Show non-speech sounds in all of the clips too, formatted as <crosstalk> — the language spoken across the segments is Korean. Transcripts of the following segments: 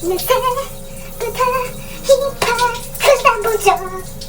새부터 힙합 크다 보죠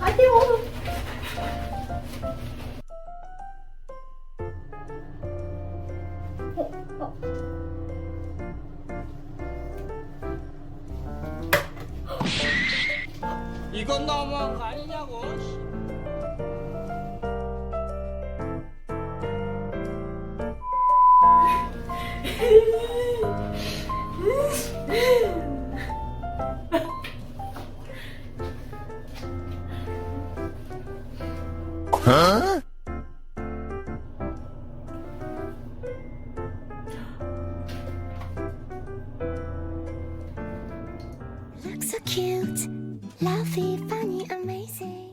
아니요. <gasps> 이건 너무한 거 아니냐고. 씨. Look so cute, lovely, funny, amazing.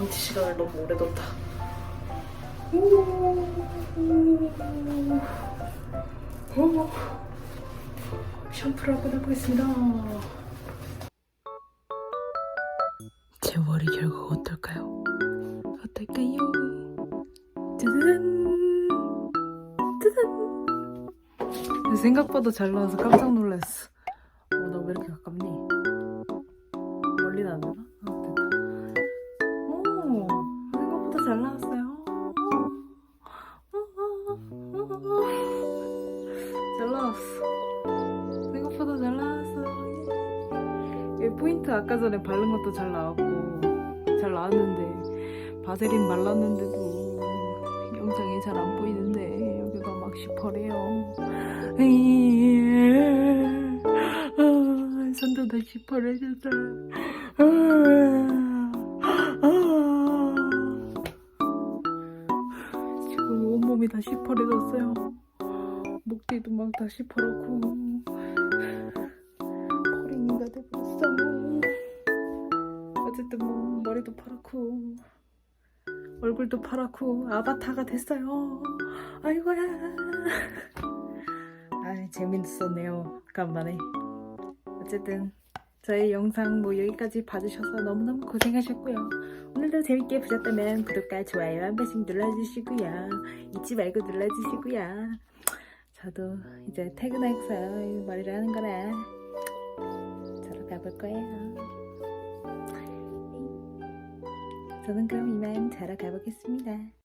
방치 시간을 너무 오래 뒀다. 오. 샴푸를 한번 해보겠습니다. 제 머리 결과가 어떨까요? 어떨까요? 짜잔! 짜잔! 생각보다 잘 나와서 깜짝 놀랐어. 어, 나왔어. 생각보다 잘 나왔어. 이 포인트 아까 전에 바른 것도 잘 나왔고, 잘 나왔는데, 바세린 발랐는데도 영상이 잘 안 보이는데, 여기가 막 시퍼래요. 아, 손도 다 시퍼래졌어요. 지금 온몸이 다 시퍼래졌어요. 목뒤도 막 다 시퍼렇고 코랭이가 돼버렸어. 어쨌든 뭐 머리도 파랗고 얼굴도 파랗고 아바타가 됐어요. 아이고야. 아 재밌었네요. 간만에. 어쨌든 저희 영상 뭐 여기까지 봐주셔서 너무너무 고생하셨고요. 오늘도 재밌게 보셨다면 구독과 좋아요 한 번씩 눌러주시고요. 잊지 말고 눌러주시고요. 저도 이제 퇴근해서 머리를 하는 거라 저로 가볼 거예요. 저는 그럼 이만 자러 가보겠습니다.